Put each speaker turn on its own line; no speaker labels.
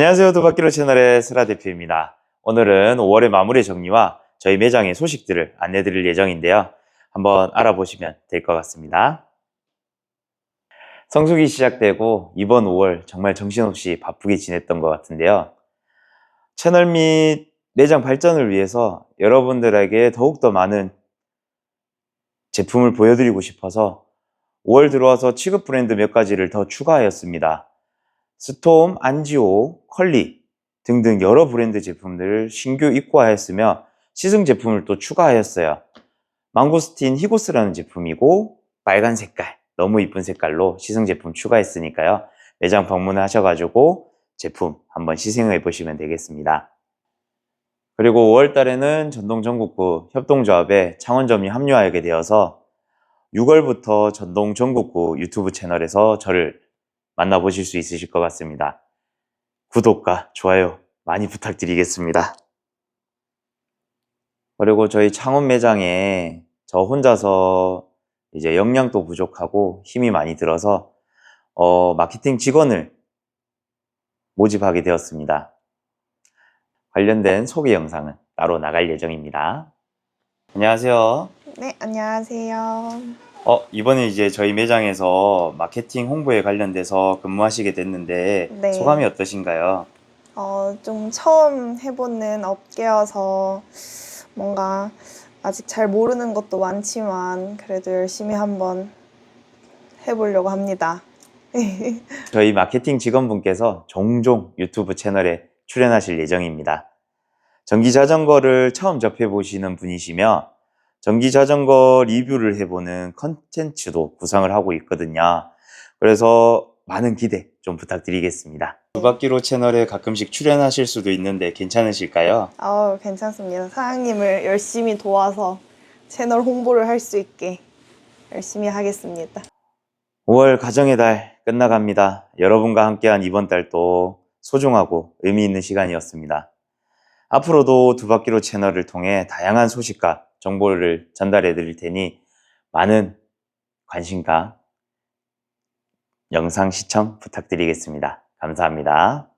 안녕하세요. 두바퀴로 채널의 슬라 대표입니다. 오늘은 5월의 마무리 정리와 저희 매장의 소식들을 안내 드릴 예정인데요. 한번 알아보시면 될 것 같습니다. 성수기 시작되고 이번 5월 정말 정신없이 바쁘게 지냈던 것 같은데요. 채널 및 매장 발전을 위해서 여러분들에게 더욱더 많은 제품을 보여드리고 싶어서 5월 들어와서 취급 브랜드 몇 가지를 더 추가하였습니다. 스톰, 안지오, 컬리 등등 여러 브랜드 제품들을 신규 입고하였으며 시승 제품을 또 추가하였어요. 망고스틴 히고스라는 제품이고 빨간 색깔, 너무 이쁜 색깔로 시승 제품 추가했으니까요. 매장 방문하셔가지고 제품 한번 시승해 보시면 되겠습니다. 그리고 5월 달에는 전동 전국구 협동조합에 창원점이 합류하게 되어서 6월부터 전동 전국구 유튜브 채널에서 저를 만나보실 수 있으실 것 같습니다. 구독과 좋아요 많이 부탁드리겠습니다. 그리고 저희 창원 매장에 저 혼자서 이제 역량도 부족하고 힘이 많이 들어서 어, 마케팅 직원을 모집하게 되었습니다. 관련된 소개 영상은 따로 나갈 예정입니다. 안녕하세요.
네, 안녕하세요.
어, 이번에 이제 저희 매장에서 마케팅 홍보에 관련돼서 근무하시게 됐는데
네.
소감이 어떠신가요?
어, 좀 처음 해보는 업계여서 뭔가 아직 잘 모르는 것도 많지만 그래도 열심히 한번 해보려고 합니다.
저희 마케팅 직원분께서 종종 유튜브 채널에 출연하실 예정입니다. 전기 자전거를 처음 접해 보시는 분이시며 전기 자전거 리뷰를 해보는 컨텐츠도 구상을 하고 있거든요. 그래서 많은 기대 좀 부탁드리겠습니다. 두 바퀴로 채널에 가끔씩 출연하실 수도 있는데 괜찮으실까요?
어, 괜찮습니다. 사장님을 열심히 도와서 채널 홍보를 할 수 있게 열심히 하겠습니다.
5월 가정의 달 끝나갑니다. 여러분과 함께한 이번 달도 소중하고 의미 있는 시간이었습니다. 앞으로도 두 바퀴로 채널을 통해 다양한 소식과 정보를 전달해 드릴 테니 많은 관심과 영상 시청 부탁드리겠습니다. 감사합니다.